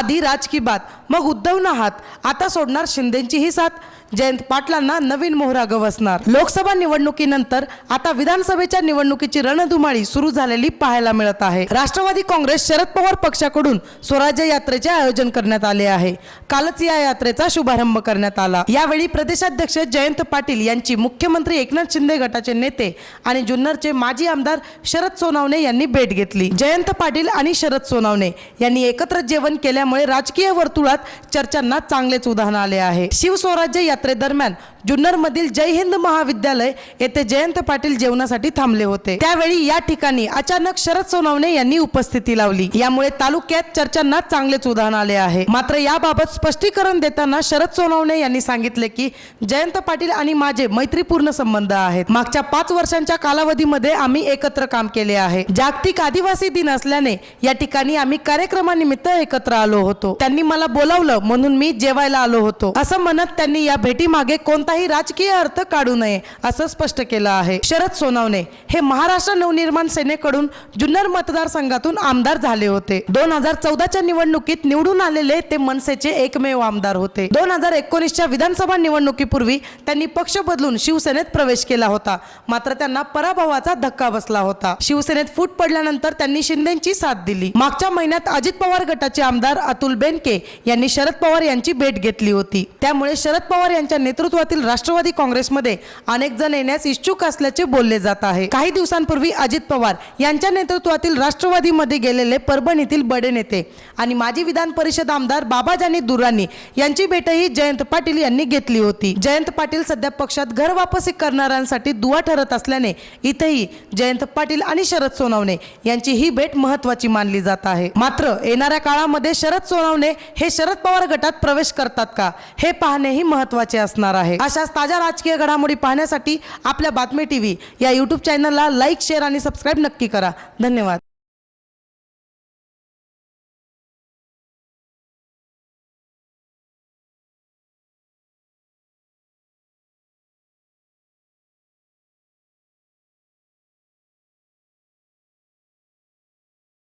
आधी राज की बात मग उद्धव ना हात. आता सोडणार शिंदेची ही साथ जयंत पाटलांना नवीन मोहरा गवसणार. लोकसभा निवडणुकीनंतर आता विधानसभेच्या निवडणुकीची रणधुमाळी सुरू झालेली पाहायला मिळत आहे. राष्ट्रवादी काँग्रेस शरद पवार पक्षाकडून स्वराज्य यात्रेचे आयोजन करण्यात आले आहे. कालच या यात्रेचा शुभारंभ करण्यात आला. यावेळी प्रदेशाध्यक्ष जयंत पाटील यांची मुख्यमंत्री एकनाथ शिंदे गटाचे नेते आणि जुन्नरचे माजी आमदार शरद सोनावणे यांनी भेट घेतली. जयंत पाटील आणि शरद सोनावणे यांनी एकत्र जेवण केल्या केल्यामुळे राजकीय वर्तुळात चर्चांना चांगलेच उदाहरण आले आहे. शिवस्वराज्य यात्रेदरम्यान जुन्नरमधील जय हिंद महाविद्यालय येथे जयंत पाटील जेवणासाठी थांबले होते. त्यावेळी या ठिकाणी अचानक शरद सोनवणे यांनी उपस्थिती लावली. यामुळे तालुक्यात चर्चांना चांगलेच उदाहरण आले आहे. मात्र याबाबत स्पष्टीकरण देताना शरद सोनवणे यांनी सांगितले की जयंत पाटील आणि माझे मैत्रीपूर्ण संबंध आहेत. मागच्या पाच वर्षांच्या कालावधीमध्ये आम्ही एकत्र काम केले आहे. जागतिक आदिवासी दिन असल्याने या ठिकाणी आम्ही कार्यक्रमानिमित्त एकत्र आलो होतो. त्यांनी मला बोलावलं म्हणून मी जेवायला आलो होतो. असं म्हणत त्यांनी या भेटीमागे कोणताही राजकीय अर्थ काढू नये असं स्पष्ट केलं आहे. शरद सोनवणे हे महाराष्ट्र नवनिर्माण सेनेकडून जुन्नर मतदारसंघातून आमदार झाले होते. दोन हजार चौदाच्या निवडणुकीत निवडून आलेले ते मनसेचे एकमेव आमदार होते. दोन हजार एकोणीसच्या विधानसभा निवडणुकीपूर्वी त्यांनी पक्ष बदलून शिवसेनेत प्रवेश केला होता. मात्र त्यांना पराभवाचा धक्का बसला होता. शिवसेनेत फूट पडल्यानंतर त्यांनी शिंदेची साथ दिली. मागच्या महिन्यात अजित पवार गटाचे आमदार अतुल बेनके यांनी शरद पवार यांची भेट घेतली होती. त्यामुळे शरद पवार यांच्या नेतृत्वातील राष्ट्रवादी काँग्रेसमध्ये अनेक जण येण्यास इच्छुक असल्याचे बोलले जात आहे. काही दिवसांपूर्वी अजित पवार यांच्या नेतृत्वातील राष्ट्रवादीमध्ये गेलेले परभणीतील बडे नेते आणि माजी विधान परिषद आमदार बाबाजानी दुरानी यांची भेटही जयंत पाटील यांनी घेतली होती. जयंत पाटील सध्या पक्षात घर वापसी करणाऱ्यांसाठी दुवा ठरत असल्याने इथेही जयंत पाटील आणि शरद सोनवणे यांची ही भेट महत्वाची मानली जात आहे. मात्र येणाऱ्या काळामध्ये शरद शरद सोनवणे हे शरद पवार गटात प्रवेश करतात का? हे पाहणेही महत्त्वाचे असणार आहे. अशाच ताज्या राजकीय घडामोडी पाहण्यासाठी आपल्या बातमी टीव्ही या यूट्यूब चॅनलला लाईक शेअर आणि सबस्क्राईब नक्की करा. धन्यवाद.